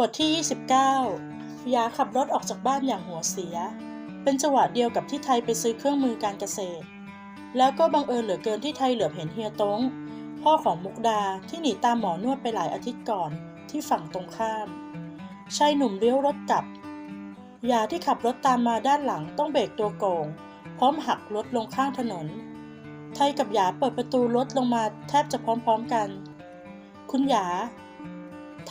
บทที่ 29 ยาขับรถออกจากบ้านอย่างหัวเสีย เป็นจังหวะเดียวกับที่ไทยไปซื้อเครื่องมือการเกษตร แล้วก็บังเอิญเหลือเกินที่ไทยเหลือบเห็นเฮียตงพ่อของมุกดาที่หนีตามหมอนวดไปหลายอาทิตย์ก่อนที่ฝั่งตรงข้ามชายหนุ่มเลี้ยวรถกลับ ยาที่ขับรถตามมาด้านหลังต้องเบรกตัวโกง พร้อมหักรถลงข้างถนน ไทยกับหยาเปิดประตูรถลงมาแทบจะพร้อมๆกัน คุณหยา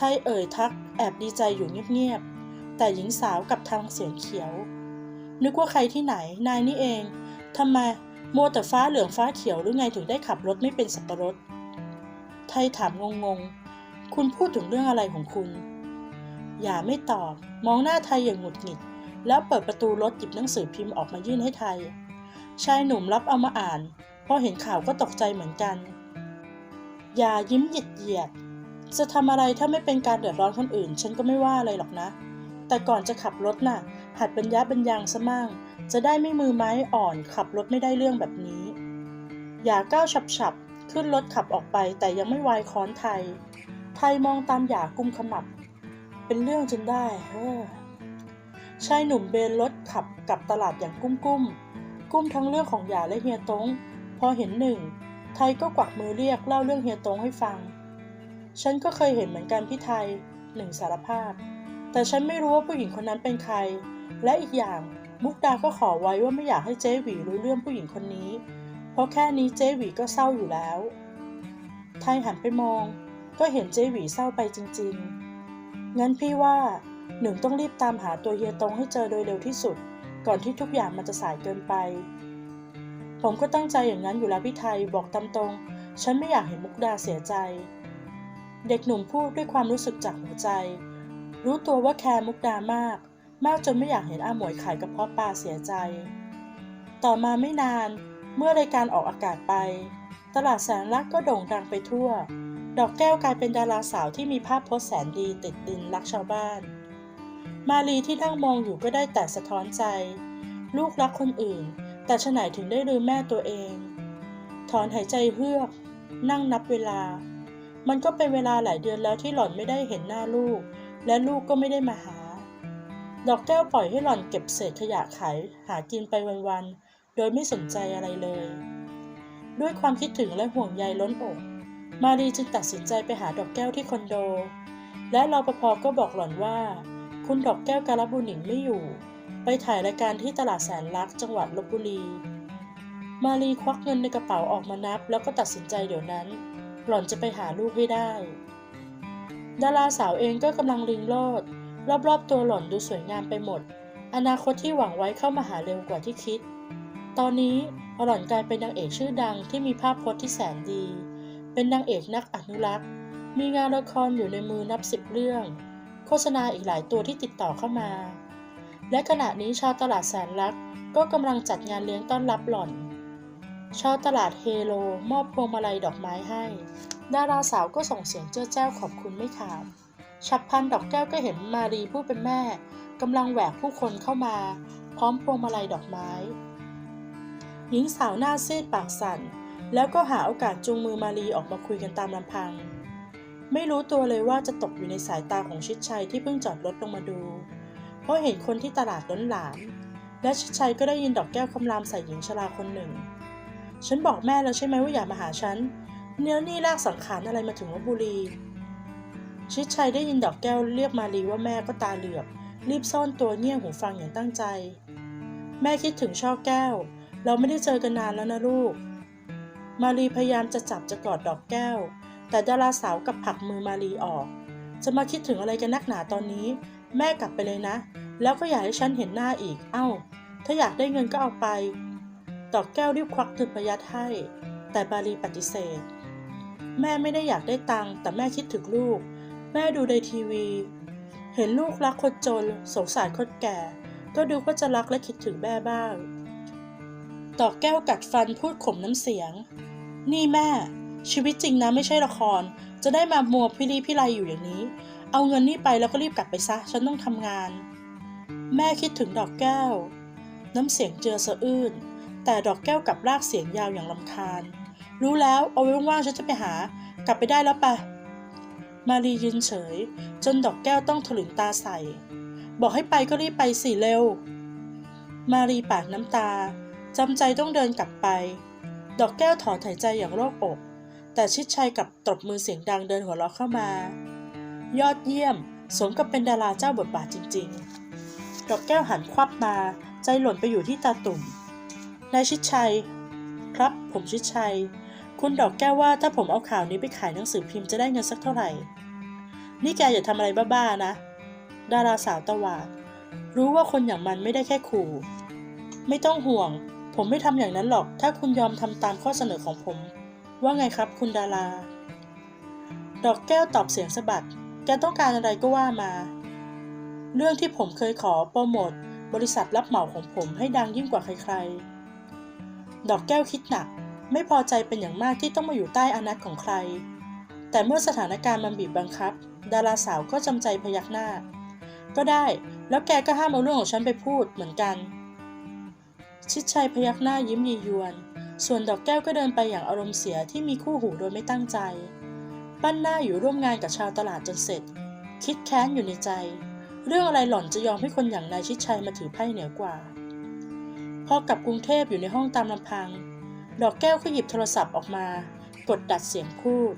ไทยเอ่ยทักแอบดีใจอยู่เงียบๆ แต่หญิงสาวกลับทางเสียงเขียว นึกว่าใครที่ไหน นายนี่เอง ทำไมมัวแต่ฟ้าเหลืองฟ้าเขียวหรือไงถึงได้ขับรถไม่เป็นสับปะรด ไทยถามงงๆ คุณพูดถึงเรื่องอะไรของคุณ อย่าไม่ตอบ มองหน้าไทยอย่างหงุดหงิด แล้วเปิดประตูรถหยิบหนังสือพิมพ์ออกมายื่นให้ไทย ชายหนุ่มรับเอามาอ่าน พอเห็นข่าวก็ตกใจเหมือนกัน อย่ายิ้มหยิดเหยียด จะทำอะไรถ้าไม่เป็นการเดือดร้อนคนอื่น ฉันก็ไม่ว่าอะไรหรอกนะ แต่ก่อนจะขับรถน่ะ หัดบรรยะบรรยังซะมั่ง จะได้ไม่มือไม้อ่อนขับรถไม่ได้เรื่องแบบนี้ อย่าก้าวฉับๆ ขึ้นรถขับออกไปแต่ยังไม่วายค้อนไทย ไทยมองตามหยากุมขมับ เป็นเรื่องจนได้เฮ้อชายหนุ่มเบนรถขับกลับตลาดอย่างกุ้มกุ้มกุ้มทั้งเรื่องของหยาและเฮียตงพอเห็นหนึ่ง ไทยก็กวักมือเรียกเล่าเรื่องเฮียตงให้ฟัง ฉันก็เคยเห็นเหมือนกันพี่ไทยหนึ่งสารภาพ แต่ฉันไม่รู้ว่าผู้หญิงคนนั้นเป็นใคร และอีกอย่างมุกดาก็ขอไว้ว่าไม่อยากให้เจ๊หวีรู้เรื่องผู้หญิงคนนี้ เพราะแค่นี้เจ๊หวีก็เศร้าอยู่แล้ว ไทยหันไปมอง ก็เห็นเจ๊หวีเศร้าไปจริง ๆ งั้นพี่ว่าหนึ่งต้องรีบตามหาตัวเฮียตงให้เจอโดยเร็วที่สุด ก่อนที่ทุกอย่างมันจะสายเกินไป ผมก็ตั้งใจอย่างนั้นอยู่แล้วพี่ไทยบอกตามตรง ฉันไม่อยากเห็นมุกดาเสียใจ เด็กหนุ่มพูดด้วยความรู้สึกจากหัวใจ รู้ตัวว่าแคร์มุกดามาก มากจนไม่อยากเห็นอาหมวยขายกระเพาะปลาเสียใจ ต่อมาไม่นานเมื่อรายการออกอากาศไป ตลาดแสนรักก็โด่งดังไปทั่ว ดอกแก้วกลายเป็นดาราสาวที่มีภาพโพสแสนดีติดดินรักชาวบ้าน มาลีที่นั่งมองอยู่ก็ได้แต่สะท้อนใจ ลูกรักคนอื่น แต่ฉะไหนถึงได้ลืมแม่ตัวเอง ถอนหายใจเฮือก นั่งนับเวลา มันก็เป็นเวลาหลายเดือนแล้วที่หล่อนไม่ได้เห็นหน้าลูก และลูกก็ไม่ได้มาหา ดอกแก้วปล่อยให้หล่อนเก็บเศษขยะขายหากินไปวันๆ โดยไม่สนใจอะไรเลย ด้วยความคิดถึงและห่วงใยล้นอก มารีจึงตัดสินใจไปหาดอกแก้วที่คอนโด และรปภก็บอกหล่อนว่า คุณดอกแก้วการบุญหนิงไม่อยู่ ไปถ่ายรายการที่ตลาดแสนรักจังหวัดลบบุรี มารีควักเงินในกระเป๋าออกมานับ แล้วก็ตัดสินใจเดี๋ยวนั้น หล่อนจะไปหาลูกให้ได้ ดาราสาวเองก็กำลังลิงโลด รอบๆตัวหล่อนดูสวยงามไปหมด อนาคตที่หวังไว้เข้ามาหาเร็วกว่าที่คิด ตอนนี้หล่อนกลายเป็นนางเอกชื่อดังที่มีภาพพจน์ที่แสนดี เป็นนางเอกนักอนุรักษ์ มีงานละครอยู่ในมือนับสิบเรื่อง โฆษณาอีกหลายตัวที่ติดต่อเข้ามา และขณะนี้ชาวตลาดแสนรักก็กำลังจัดงานเลี้ยงต้อนรับหล่อน ชาวตลาดเฮโลมอบพวงมาลัยดอกไม้ให้ ดาราสาวก็ส่งเสียงเจ้าแจ้วขอบคุณไม่ขาด ฉับพลันดอกแก้วก็เห็นมารีผู้เป็นแม่กำลังแหวกผู้คนเข้ามา พร้อมพวงมาลัยดอกไม้ หญิงสาวหน้าซีดปากสั่น แล้วก็หาโอกาสจูงมือมารีออกมาคุยกันตามลำพัง ไม่รู้ตัวเลยว่าจะตกอยู่ในสายตาของชิดชัยที่เพิ่งจอดรถลงมาดู เพราะเห็นคนที่ตลาดล้นหลาม และชิดชัยก็ได้ยินดอกแก้วคำรามใส่หญิงชราคนหนึ่ง ฉันบอกแม่แล้วใช่ไหมว่าอย่ามาหาฉัน เนื้อนี่ลากสังขารอะไรมาถึงลบบุรี ชิดชัยได้ยินดอกแก้วเรียกมารีว่าแม่ก็ตาเหลือบ รีบซ่อนตัวเงี่ยหูฟังอย่างตั้งใจ แม่คิดถึงช่อแก้ว เราไม่ได้เจอกันนานแล้วนะลูก มารีพยายามจะจับจะกอดดอกแก้ว แต่ดาราสาวกับผลักมือมารีออก จะมาคิดถึงอะไรกันนักหนาตอนนี้ แม่กลับไปเลยนะ แล้วก็อย่าให้ฉันเห็นหน้าอีก เอ้า ถ้าอยากได้เงินก็เอาไป ดอกแก้วรีบควักถึงประยัดให้ แต่มารีปฏิเสธ แม่ไม่ได้อยากได้ตังค์แต่แม่คิดถึงลูก แม่ดูในทีวี เห็นลูกรักคนจน สงสารคนแก่ ก็ดูว่าจะรักและคิดถึงแม่บ้าง ดอกแก้วกัดฟันพูดข่มน้ำเสียง นี่แม่ ชีวิตจริงนะไม่ใช่ละคร จะได้มามัวพิรีพิไรอยู่อย่างนี้ เอาเงินนี่ไปแล้วก็รีบกลับไปซะ ฉันต้องทำงาน แม่คิดถึงดอกแก้ว น้ำเสียงเจือสะอื้น แต่ดอกแก้วกลับลากเสียงยาวอย่างลำคาญ รู้แล้วเอาไว้ว่างๆฉันจะไปหา กลับไปได้แล้วปะมารียืนเฉย จนดอกแก้วต้องถลึงตาใส่ บอกให้ไปก็รีบไปสิเร็ว มารีปาดน้ำตาจำใจต้องเดินกลับไป ดอกแก้วถอนหายใจอย่างโล่งอก แต่ชิดชัยกลับตบมือเสียงดังเดินหัวเราะเข้ามา ยอดเยี่ยม สมกับเป็นดาราเจ้าบทบาทจริง ๆ ดอกแก้วหันควับมา ใจหล่นไปอยู่ที่ตาตุ่ม นายชิดชัย ครับ ผมชิดชัย คุณดอกแก้วว่าถ้าผมเอาข่าวนี้ไปขายหนังสือพิมพ์จะได้เงินสักเท่าไหร่ นี่แกอย่าทำอะไรบ้าๆนะ ดาราสาวตะวาดรู้ว่าคนอย่างมันไม่ได้แค่ขู่ ไม่ต้องห่วง ผมไม่ทำอย่างนั้นหรอก ถ้าคุณยอมทำตามข้อเสนอของผม ว่าไงครับ คุณดารา ดอกแก้วตอบเสียงสะบัด แกต้องการอะไรก็ว่ามา เรื่องที่ผมเคยขอโปรโมทบริษัทรับเหมาของผมให้ดังยิ่งกว่าใครๆ ดอกแก้วคิดหนัก ไม่พอใจเป็นอย่างมากที่ต้องมาอยู่ใต้อานัตของใคร แต่เมื่อสถานการณ์มันบีบบังคับ ดาราสาวก็จำใจพยักหน้า ก็ได้ แล้วแกก็ห้ามเอาเรื่องของฉันไปพูดเหมือนกัน ชิดชัยพยักหน้ายิ้มยียวน ส่วนดอกแก้วก็เดินไปอย่างอารมณ์เสียที่มีคู่หูโดยไม่ตั้งใจ ปั้นหน้าอยู่ร่วมงานกับชาวตลาดจนเสร็จ คิดแค้นอยู่ในใจ เรื่องอะไรหล่อนจะยอมให้คนอย่างนายชิดชัยมาถือไพ่เหนือกว่า พอกลับกรุงเทพอยู่ในห้องตามลำพัง ดอกแก้วก็หยิบโทรศัพท์ออกมา กดดัดเสียงพูด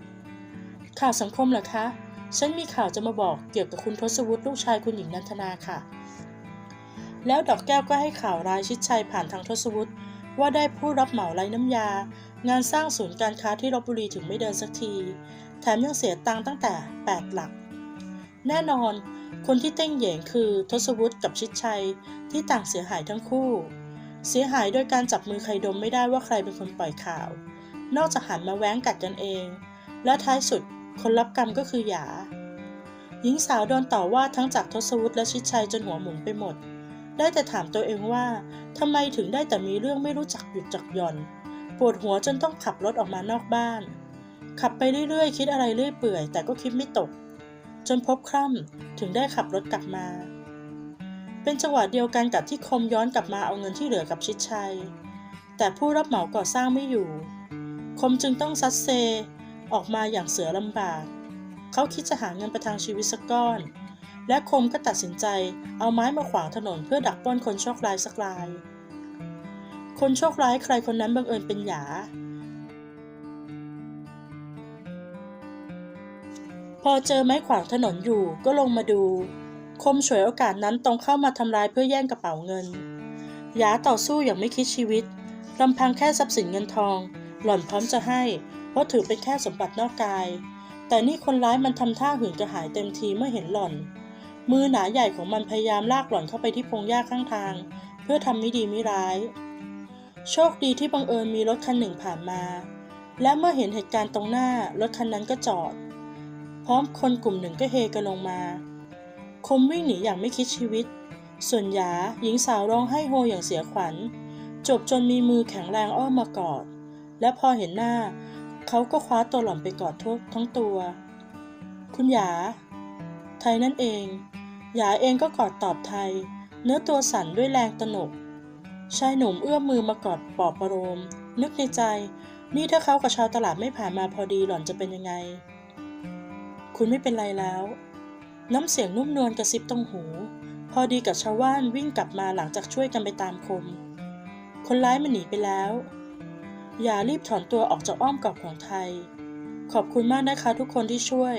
ข่าวสังคมเหรอคะ ฉันมีข่าวจะมาบอกเกี่ยวกับคุณทศวุฒิลูกชายคุณหญิงนันทนาค่ะ แล้วดอกแก้วก็ให้ข่าวรายชิดชัยผ่านทางทศวุฒิว่าได้ผู้รับเหมาไร้น้ำยา งานสร้างศูนย์การค้าที่ลบบุรีถึงไม่เดินสักที แถมยังเสียตังค์ตั้งแต่ 8 หลัก แน่นอน คนที่เต้งเหยงคือทศวุฒิกับชิดชัยที่ต่างเสียหายทั้งคู่ เสียหายโดยการจับมือใครดมไม่ได้ว่าใครเป็นคนปล่อยข่าว นอกจากหันมาแว้งกัดกันเอง และท้ายสุดคนรับกรรมก็คือหยา หญิงสาวโดนต่อว่าทั้งจากทศวุฒิและชิดชัยจนหัวหมุนไปหมด ได้แต่ถามตัวเองว่าทำไมถึงได้แต่มีเรื่องไม่รู้จักหยุดจักหย่อน ปวดหัวจนต้องขับรถออกมานอกบ้าน ขับไปเรื่อยๆ คิดอะไรเรื่อยเปื่อย แต่ก็คิดไม่ตก จนพบคร่ำถึงได้ขับรถกลับมา เป็นจังหวะเดียวกันกับที่คมย้อนกลับมาเอาเงินที่เหลือกับชิดชัย แต่ผู้รับเหมาก่อสร้างไม่อยู่ คมจึงต้องซัดเซ ออกมาอย่างเสือลำบาก เขาคิดจะหาเงินประทังชีวิตสักก้อน และคมก็ตัดสินใจเอาไม้มาขวางถนนเพื่อดักปล้นคนโชคร้ายสักราย คนโชคร้ายใครคนนั้นบังเอิญเป็นหยา พอเจอไม้ขวางถนนอยู่ก็ลงมาดู คมฉวยโอกาสนั้นตรงเข้ามาทำร้ายเพื่อแย่งกระเป๋าเงินยาต่อสู้อย่างไม่คิดชีวิตลำพังแค่ทรัพย์สินเงินทอง หล่อนพร้อมจะให้ เพราะถือเป็นแค่สมบัตินอกกาย แต่นี่คนร้ายมันทำท่าหื่นกระหายเต็มทีเมื่อเห็นหล่อน มือหนาใหญ่ของมันพยายามลากหล่อนเข้าไปที่พงหญ้าข้างทาง เพื่อทำไม่ดีไม่ร้าย โชคดีที่บังเอิญมีรถคันหนึ่งผ่านมา และเมื่อเห็นเหตุการณ์ตรงหน้ารถคันนั้นก็จอด พร้อมคนกลุ่มหนึ่งก็เฮกันลงมา คมวิ่งหนีอย่างไม่คิดชีวิต ส่วนหยาหญิงสาวร้องไห้โฮอย่างเสียขวัญ จบจนมีมือแข็งแรงอ้อมมากอด และพอเห็นหน้า เขาก็คว้าตัวหล่อนไปกอดทุกทั้งตัว คุณหยา ไทยนั่นเอง หยาเองก็กอดตอบไทย เนื้อตัวสั่นด้วยแรงตนก ชายหนุ่มเอื้อมมือมากอดปอบประโลมนึกในใจ นี่ถ้าเขากับชาวตลาดไม่ผ่านมาพอดีหล่อนจะเป็นยังไง คุณไม่เป็นไรแล้ว น้ำเสียงนุ่มนวลกระซิบตรงหู พอดีกับชาวบ้านวิ่งกลับมาหลังจากช่วยกันไปตามคม คนร้ายมันหนีไปแล้ว อย่ารีบถอนตัวออกจากอ้อมกอดของไทย ขอบคุณมากนะคะทุกคนที่ช่วย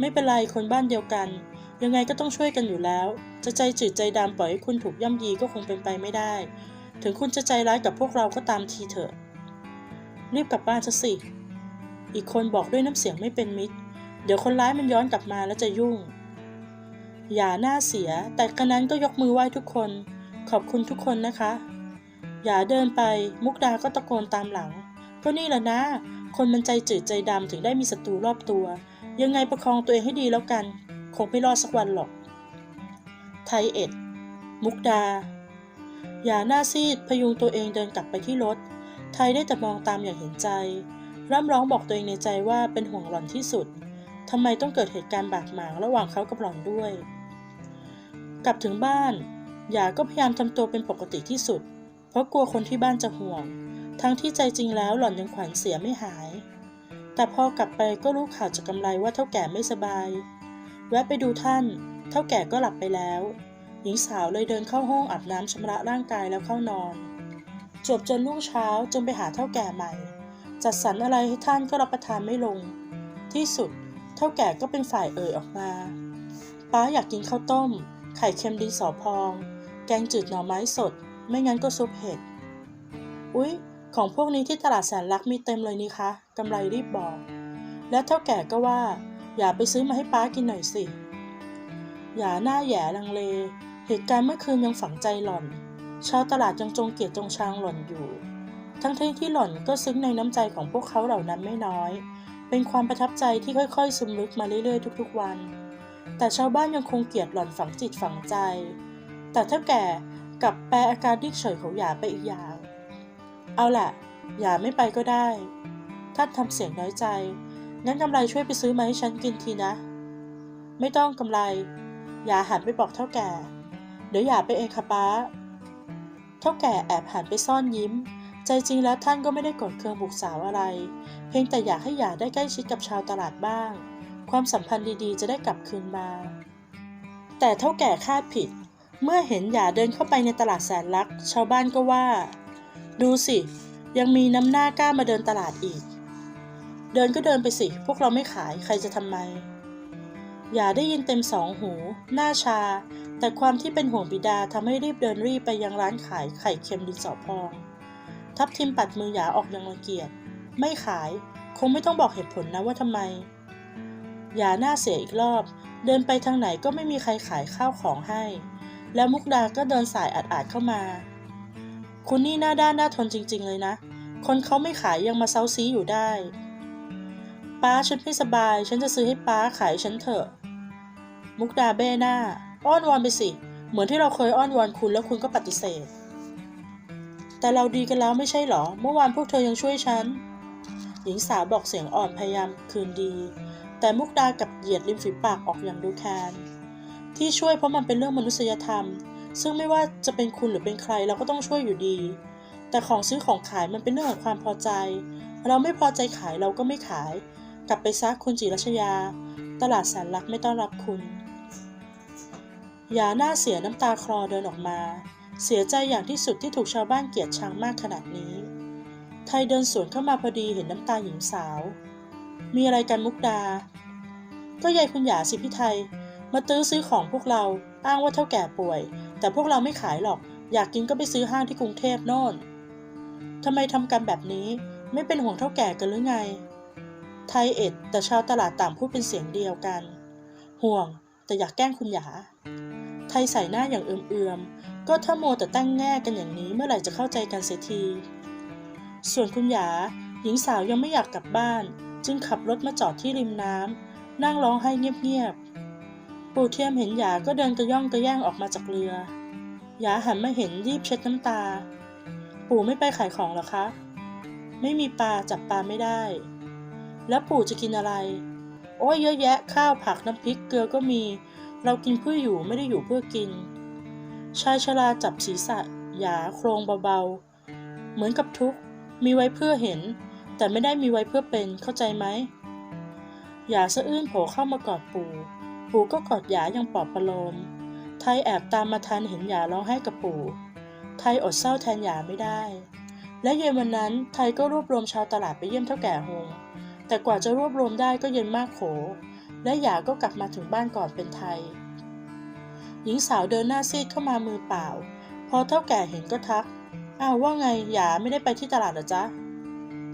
ไม่เป็นไรคนบ้านเดียวกัน ยังไงก็ต้องช่วยกันอยู่แล้ว จะใจจืดใจดำปล่อยให้คุณถูกย่ำยีก็คงเป็นไปไม่ได้ ถึงคุณจะใจร้ายกับพวกเราก็ตามทีเถอะ รีบกลับบ้านซะสิ อีกคนบอกด้วยน้ำเสียงไม่เป็นมิตร เดี๋ยวคนร้ายมันย้อนกลับมาแล้วจะยุ่ง อย่าหน้าเสีย แต่กระนั้นก็ยกมือไหว้ทุกคน ขอบคุณทุกคนนะคะ อย่าเดินไปมุกดาก็ตะโกนตามหลัง ก็นี่แหละนะ คนมันใจจืดใจดำถึงได้มีศัตรูรอบตัว ยังไงประคองตัวเองให้ดีแล้วกัน คงไม่รอดสักวันหรอก ไทยเอ็ด มุกดา อย่าหน้าซีดพยุงตัวเองเดินกลับไปที่รถ ไทยได้แต่มองตามอย่างเห็นใจ ร่ำร้องบอกตัวเองในใจว่าเป็นห่วงหล่อนที่สุด ทำไมต้องเกิดเหตุการณ์บาดหมางระหว่างเขากับหล่อนด้วย กลับถึงบ้านหยาก็พยายามทำตัวเป็นปกติที่สุด เพราะกลัวคนที่บ้านจะห่วง ทั้งที่ใจจริงแล้วหล่อนยังขวัญเสียไม่หาย แต่พอกลับไปก็รู้ข่าวจากกำไรว่าเท่าแก่ไม่สบาย แวะไปดูท่าน เท่าแก่ก็หลับไปแล้ว หญิงสาวเลยเดินเข้าห้องอาบน้ำชำระร่างกายแล้วเข้านอน จบจนรุ่งเช้าจึงไปหาเท่าแก่ใหม่ จัดสรรอะไรให้ท่านก็รับประทานไม่ลง ที่สุด เท่าแก่ก็เป็นฝ่ายเอ่ยออกมา ป้าอยากกินข้าวต้ม ไข่เค็มดินสอพอง แกงจืดหน่อไม้สด ไม่งั้นก็ซุปเห็ด อุ๊ย ของพวกนี้ที่ตลาดแสนลักมีเต็มเลยนี่คะกำไรรีบบอก และเท่าแก่ก็ว่า อย่าไปซื้อมาให้ป้ากินหน่อยสิ อย่าหน้าแย่ลังเล เหตุการณ์เมื่อคืนยังฝังใจหล่อน ชาวตลาดยังจงเกลียดจงชังหล่อนอยู่ ทั้งที่ที่หล่อนก็ซึ้งในน้ำใจของพวกเขาเหล่านั้นไม่น้อย เป็นความประทับใจที่ค่อยๆซึมลึกมาเรื่อยๆทุกๆวัน แต่ชาวบ้านยังคงเกลียดหล่อนฝังจิตฝังใจ แต่เท่าแก่กลับแปลอาการดิ้เฉยของหยาไปอีกอย่าง เอาล่ะ หยาไม่ไปก็ได้ ท่านทำเสียงน้อยใจ งั้นกำไรช่วยไปซื้อมาให้ฉันกินทีนะ ไม่ต้องกำไร หยาหันไปบอกเท่าแก่ เดี๋ยวหยาไปเองค่ะป้า เท่าแก่แอบหันไปซ่อนยิ้ม ใจจริงแล้วท่านก็ไม่ได้กดเคืองบุกสาวอะไร เพียงแต่อยากให้หยาได้ใกล้ชิดกับชาวตลาดบ้าง ความสัมพันธ์ดีๆ จะได้กลับคืนมา แต่เท่าแก่คาดผิด เมื่อเห็นหยาเดินเข้าไปในตลาดแสนลักชาวบ้านก็ว่า ดูสิ ยังมีน้ำหน้ากล้ามาเดินตลาดอีก เดินก็เดินไปสิ พวกเราไม่ขายใครจะทำไมอย่าได้ยินเต็มสองหู หน้าชา แต่ความที่เป็นห่วงบิดาทำให้รีบเดินรีบไปยังร้านขายไข่เค็มดินสอพอง ทับทิมปัดมือหยาออกอยังรังเกียจไม่ขาย คงไม่ต้องบอกเหตุผลนะว่าทำไม หยาหน้าเสียอีกรอบ เดินไปทางไหนก็ไม่มีใครขายข้าวของให้ แล้วมุกดาก็เดินสายอาดๆเข้ามา คุณนี่หน้าด้านหน้าทนจริง ๆ เลยนะ คนเขาไม่ขายยังมาเซาซีอยู่ได้ ป้าฉันไม่สบาย ฉันจะซื้อให้ป้าขายฉันเถอะ มุกดาเบ้หน้า อ้อนวอนไปสิ เหมือนที่เราเคยอ้อนวอนคุณแล้วคุณก็ปฏิเสธ แต่เราดีกันแล้วไม่ใช่หรอ เมื่อวานพวกเธอยังช่วยฉัน หญิงสาวบอกเสียงอ่อนพยายามคืนดี แต่มุกดากับเหยียดริมฝีปากออกอย่างดูแคลนที่ช่วยเพราะมันเป็นเรื่องมนุษยธรรม ซึ่งไม่ว่าจะเป็นคุณหรือเป็นใครเราก็ต้องช่วยอยู่ดี แต่ของซื้อของขายมันเป็นเรื่องของความพอใจ เราไม่พอใจขายเราก็ไม่ขาย กลับไปซักคุณจิรัชยา ตลาดแสนลักไม่ต้อนรับคุณ ยาหน้าเสียน้ำตาคลอเดินออกมา เสียใจอย่างที่สุดที่ถูกชาวบ้านเกลียดชังมากขนาดนี้ ไทยเดินสวนเข้ามาพอดีเห็นน้ำตาหญิงสาว มีอะไรกันมุกดา ก็ยายคุณหยาสิพี่ไทย มาตื้อซื้อของพวกเรา อ้างว่าเท่าแก่ป่วย แต่พวกเราไม่ขายหรอก อยากกินก็ไปซื้อห้างที่กรุงเทพโน่นทำไมทำกันแบบนี้ ไม่เป็นห่วงเท่าแก่กันหรือไง ไทยเอ็ด แต่ชาวตลาดต่างพูดเป็นเสียงเดียวกัน ห่วง แต่อยากแกล้งคุณหยา ไทยใส่หน้าอย่างเอื่อมๆ ก็ถ้าโมแต่ตั้งแง่กันอย่างนี้เมื่อไหร่จะเข้าใจกันเสียที ส่วนคุณหยาหญิงสาวยังไม่อยากกลับบ้าน จึงขับรถมาจอดที่ริมน้ำนั่งร้องไห้เงียบๆปู่เทียมเห็นหยาก็เดินกระย่องกระแย่งออกมาจากเรือหยาหันมาเห็นรีบเช็ดน้ำตา ปู่ไม่ไปขายของหรอคะ ไม่มีปลาจับปลาไม่ได้ แล้วปู่จะกินอะไร โอ้ยเยอะแยะข้าวผักน้ำพริกเกลือก็มี เรากินเพื่ออยู่ไม่ได้อยู่เพื่อกิน ชายชราจับศีรษะหยาโครงเบาๆ เหมือนกับทุกมีไว้เพื่อเห็น แต่ไม่ได้มีไว้เพื่อเป็นเข้าใจไหมหยาสะอื้นโผล่เข้ามากอดปู่ ปู่ก็กอดหยาอย่างปลอบประโลม ไทยแอบตามมาทันเห็นหยาร้องไห้กับปู่ ไทยอดเศร้าแทนหยาไม่ได้ และเย็นวันนั้นไทยก็รวบรวมชาวตลาดไปเยี่ยมเท่าแก่ฮงแต่กว่าจะรวบรวมได้ก็เย็นมากโข และหยาก็กลับมาถึงบ้านก่อนเป็นไทย หญิงสาวเดินหน้าซีดเข้ามามือเปล่า พอเท่าแก่เห็นก็ทัก อ้าวว่าไงหยาไม่ได้ไปที่ตลาดหรอจ๊ะ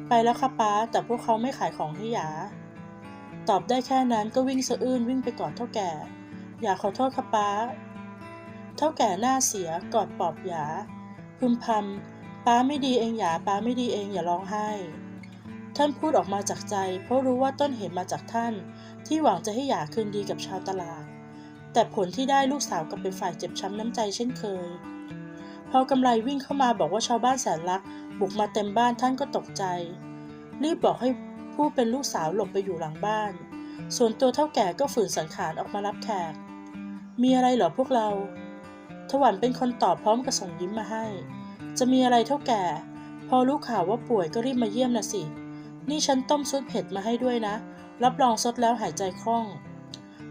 ไปแล้วค่ะป้า แต่พวกเขาไม่ขายของให้หยา ตอบได้แค่นั้นก็วิ่งสะอื้นวิ่งไปกอดเท่าแก่ หยาขอโทษค่ะป้า เท่าแก่หน้าเสียกอดปลอบหยาพึมพำป้าไม่ดีเองหยาป้าไม่ดีเองอย่าร้องไห้ ท่านพูดออกมาจากใจ เพราะรู้ว่าต้นเหตุมาจากท่าน ที่หวังจะให้หยาคืนดีกับชาวตลาด แต่ผลที่ได้ลูกสาวกลับเป็นฝ่ายเจ็บช้ำน้ำใจเช่นเคย พอกำไรวิ่งเข้ามาบอกว่าชาวบ้านแสนรัก บุกมาเต็มบ้านท่านก็ตกใจ รีบบอกให้ผู้เป็นลูกสาวหลบไปอยู่หลังบ้าน ส่วนตัวเท่าแก่ก็ฝืนสังขารออกมารับแขก มีอะไรเหรอพวกเรา ถวันเป็นคนตอบพร้อมกับส่งยิ้มมาให้ จะมีอะไรเท่าแก่ พอรู้ข่าวว่าป่วยก็รีบมาเยี่ยมนะสิ นี่ฉันต้มซุปเผ็ดมาให้ด้วยนะ รับรองซดแล้วหายใจคล่อง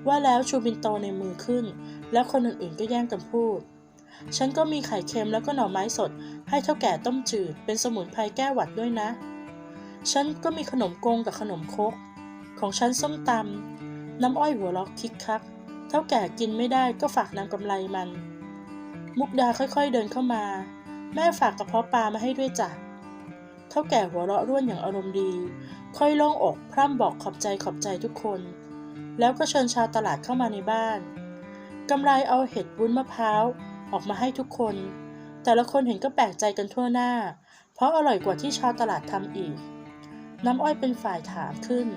ว่าแล้วชูบินโตในมือขึ้น แล้วคนอื่นๆก็แย่งกันพูด ฉันก็มีไข่เค็มแล้วก็หน่อไม้สด ให้เท่าแก่ต้มจืด เป็นสมุนไพรแก้หวัดด้วยนะ ฉันก็มีขนมกงกับขนมคก ของฉันส้มตำน้ำอ้อยหัวล็อกคิกคัก เท่าแก่กินไม่ได้ก็ฝากนางกำไรมัน มุกดาค่อยๆเดินเข้ามา แม่ฝากกระเพาะปลามาให้ด้วยจ้ะเท่าแก่หัวเราะร่วนอย่างอารมณ์ดี ค่อยโล่งอกพร่ำบอกขอบใจขอบใจทุกคน แล้วก็เชิญชาวตลาดเข้ามาในบ้านกำไรเอาเห็ดวุ้นมะพร้าวออกมาให้ทุกคน แต่ละคนเห็นก็แปลกใจกันทั่วหน้า เพราะอร่อยกว่าที่ชาวตลาดทำอีก น้ำอ้อยเป็นฝ่ายถามขึ้น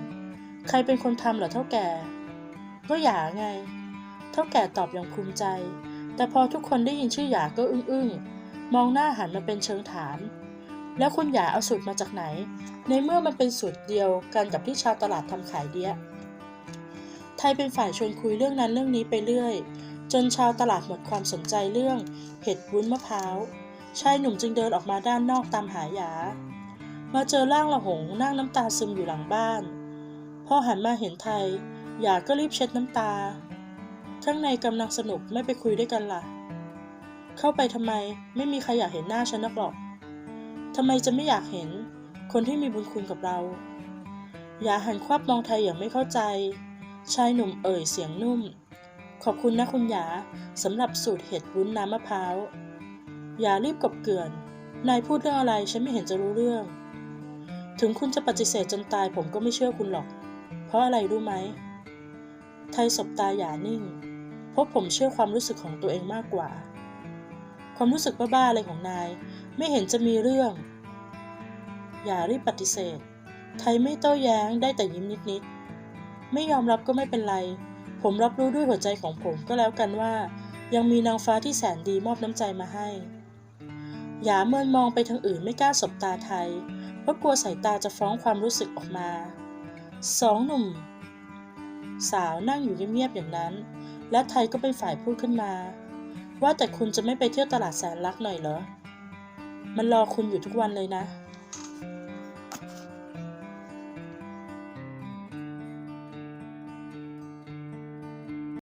ใครเป็นคนทำเหรอเท่าแก่ก็หยาไง เท่าแก่ตอบอย่างภูมิใจ แต่พอทุกคนได้ยินชื่อหยาก็อึ้งๆ มองหน้าหันมาเป็นเชิงถาม แล้วคุณหยาเอาสูตรมาจากไหน ในเมื่อมันเป็นสูตรเดียวกันกับที่ชาวตลาดทำขายเดีย ไทยเป็นฝ่ายชวนคุยเรื่องนั้นเรื่องนี้ไปเรื่อย จนชาวตลาดหมดความสนใจเรื่องเห็ดวุ้นมะพร้าวชายหนุ่มจึงเดินออกมาด้านนอกตามหายา มาเจอร่างละหงนั่งน้ำตาซึมอยู่หลังบ้านพอหันมาเห็นไทยหยาก็รีบเช็ดน้ำตา ข้างในกำลังสนุกไม่ไปคุยด้วยกันล่ะ เข้าไปทำไมไม่มีใครอยากเห็นหน้าฉันนักหรอกทำไมจะไม่อยากเห็น คนที่มีบุญคุณกับเราหยาหันควับมองไทยอย่างไม่เข้าใจ ชายหนุ่มเอ่ยเสียงนุ่ม ขอบคุณนะคุณยาสำหรับสูตรเห็ดวุ้นน้ำมะพร้าวหยารีบกบเกลื่อน นายพูดเรื่องอะไรฉันไม่เห็นจะรู้เรื่อง ถึงคุณจะปฏิเสธจนตายผมก็ไม่เชื่อคุณหรอก เพราะอะไรรู้ไหม ไทยสบตาหยานิ่ง เพราะผมเชื่อความรู้สึกของตัวเองมากกว่า ความรู้สึกบ้าๆอะไรของนาย ไม่เห็นจะมีเรื่อง อย่ารีบปฏิเสธ ไทยไม่โต้แย้งได้แต่ยิ้มนิดๆ ไม่ยอมรับก็ไม่เป็นไร ผมรับรู้ด้วยหัวใจของผมก็แล้วกันว่า ยังมีนางฟ้าที่แสนดีมอบน้ำใจมาให้หยาเมินมองไปทางอื่นไม่กล้าสบตาไทย เพราะกลัวสายตาจะฟ้องความรู้สึกออกมา สองหนุ่ม สาวนั่งอยู่เงียบๆอย่างนั้น และไทยก็เป็นฝ่ายพูดขึ้นมา ว่าแต่คุณจะไม่ไปเที่ยวตลาดแสนรักหน่อยเหรอ มันรอคุณอยู่ทุกวันเลยนะ